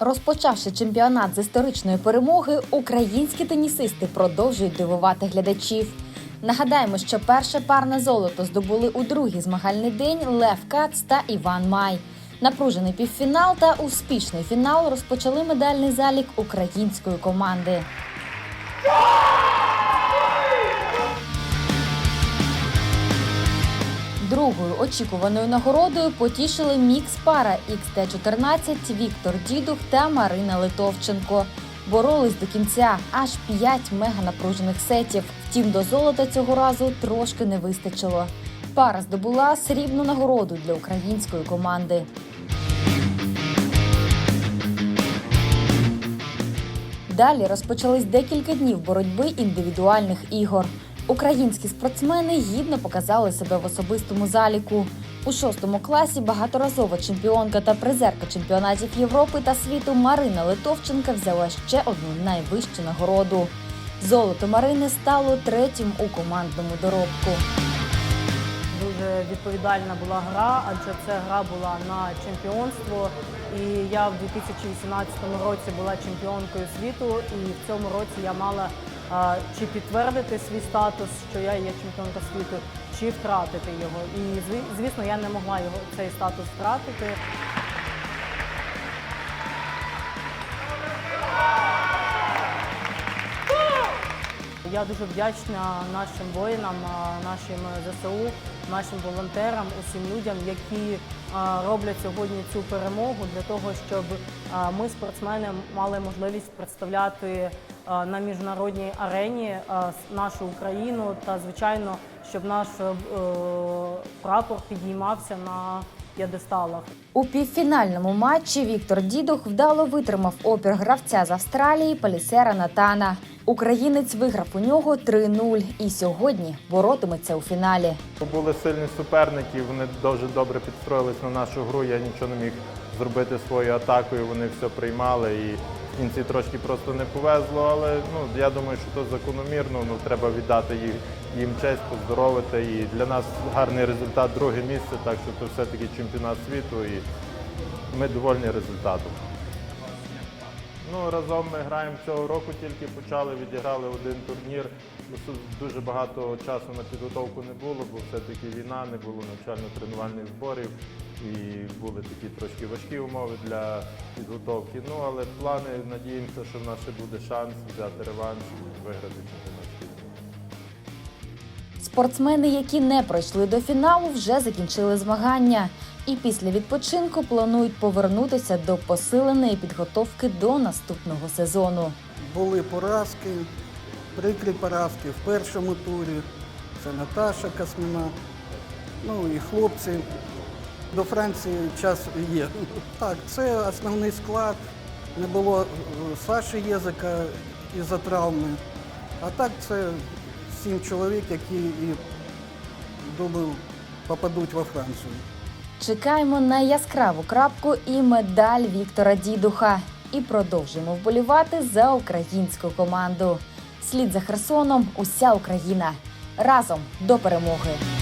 Розпочавши чемпіонат з історичної перемоги, українські тенісисти продовжують дивувати глядачів. Нагадаємо, що перше парне золото здобули у другий змагальний день Лев Кац та Іван Май. Напружений півфінал та успішний фінал розпочали медальний залік української команди. Другою очікуваною нагородою потішили мікс пара XT14 Віктор Дідух та Марина Литовченко. Боролись до кінця аж п'ять меганапружених сетів. Втім, до золота цього разу трошки не вистачило. Пара здобула срібну нагороду для української команди. Далі розпочались декілька днів боротьби індивідуальних ігор. Українські спортсмени гідно показали себе в особистому заліку. У шостому класі багаторазова чемпіонка та призерка чемпіонатів Європи та світу Марина Литовченка взяла ще одну найвищу нагороду. Золото Марини стало третім у командному доробку. Дуже відповідальна була гра, адже це гра була на чемпіонство. І я в 2018 році була чемпіонкою світу, і в цьому році я мала чи підтвердити свій статус, що я є чемпіонка світу, чи втратити його. І зві- звісно, я не могла його цей статус втратити. Я дуже вдячна нашим воїнам, нашим ЗСУ, нашим волонтерам, усім людям, які роблять сьогодні цю перемогу для того, щоб ми, спортсмени, мали можливість представляти на міжнародній арені нашу Україну та, звичайно, щоб наш е, прапор підіймався на п'єдесталах. У півфінальному матчі Віктор Дідух вдало витримав опір гравця з Австралії Палісера Натана. Українець виграв у нього 3-0 і сьогодні боротиметься у фіналі. Були сильні суперники, вони дуже добре підстроїлись на нашу гру. Я нічого не міг зробити своєю атакою. Вони все приймали і кінці трошки просто не повезло. Але ну я думаю, що то закономірно. Ну треба віддати їм, їм честь, поздоровити. І для нас гарний результат, друге місце. Так що це все-таки чемпіонат світу, і ми довольні результатом. Ну, разом ми граємо цього року, тільки почали, відіграли один турнір. Досу- Дуже багато часу на підготовку не було, бо все-таки війна, не було навчально-тренувальних зборів і були такі трошки важкі умови для підготовки. Ну, але плани, надіємося, що в нас ще буде шанс взяти реванш і виграти чемпіонат. Спортсмени, які не пройшли до фіналу, вже закінчили змагання. І після відпочинку планують повернутися до посиленої підготовки до наступного сезону. Були поразки, прикрі поразки в першому турі. Це Наташа Косміна, ну і хлопці. До Франції час є. Так, це основний склад. Не було е, Саші Єзика із-за травми. А так це сім чоловік, які і думаю, попадуть во Францію. Чекаємо на яскраву крапку і медаль Віктора Дідуха. І продовжуємо вболівати за українську команду. Слід за Херсоном уся Україна разом до перемоги.